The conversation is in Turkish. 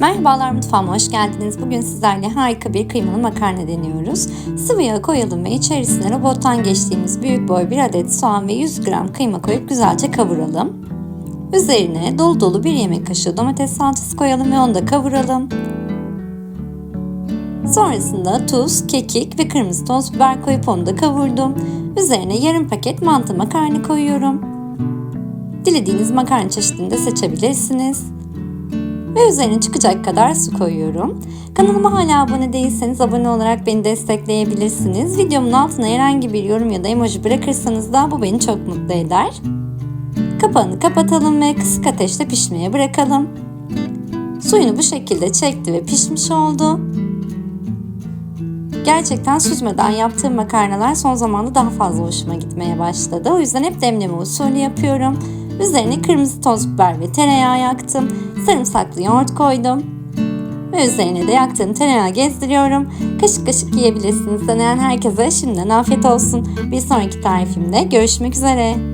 Merhabalar mutfağıma hoş geldiniz. Bugün sizlerle harika bir kıymalı makarna deniyoruz. Sıvı yağ koyalım ve içerisine robottan geçtiğimiz büyük boy bir adet soğan ve 100 gram kıyma koyup güzelce kavuralım. Üzerine dolu dolu bir yemek kaşığı domates salçası koyalım ve onu da kavuralım. Sonrasında tuz, kekik ve kırmızı toz biber koyup onu da kavurdum. Üzerine yarım paket mantı makarna koyuyorum. Dilediğiniz makarna çeşidini de seçebilirsiniz ve üzerine çıkacak kadar su koyuyorum. Kanalıma hala abone değilseniz abone olarak beni destekleyebilirsiniz. Videomun altına herhangi bir yorum ya da emoji bırakırsanız da bu beni çok mutlu eder. Kapağını kapatalım ve kısık ateşte pişmeye bırakalım. Suyunu bu şekilde çekti ve pişmiş oldu. Gerçekten süzmeden yaptığım makarnalar son zamanda daha fazla hoşuma gitmeye başladı. O yüzden hep demleme usulü yapıyorum. Üzerine kırmızı toz biber ve tereyağı yaktım. Sarımsaklı yoğurt koydum. Ve üzerine de yaktığım tereyağı gezdiriyorum. Kaşık kaşık yiyebilirsiniz. Deneyen herkese şimdiden afiyet olsun. Bir sonraki tarifimde görüşmek üzere.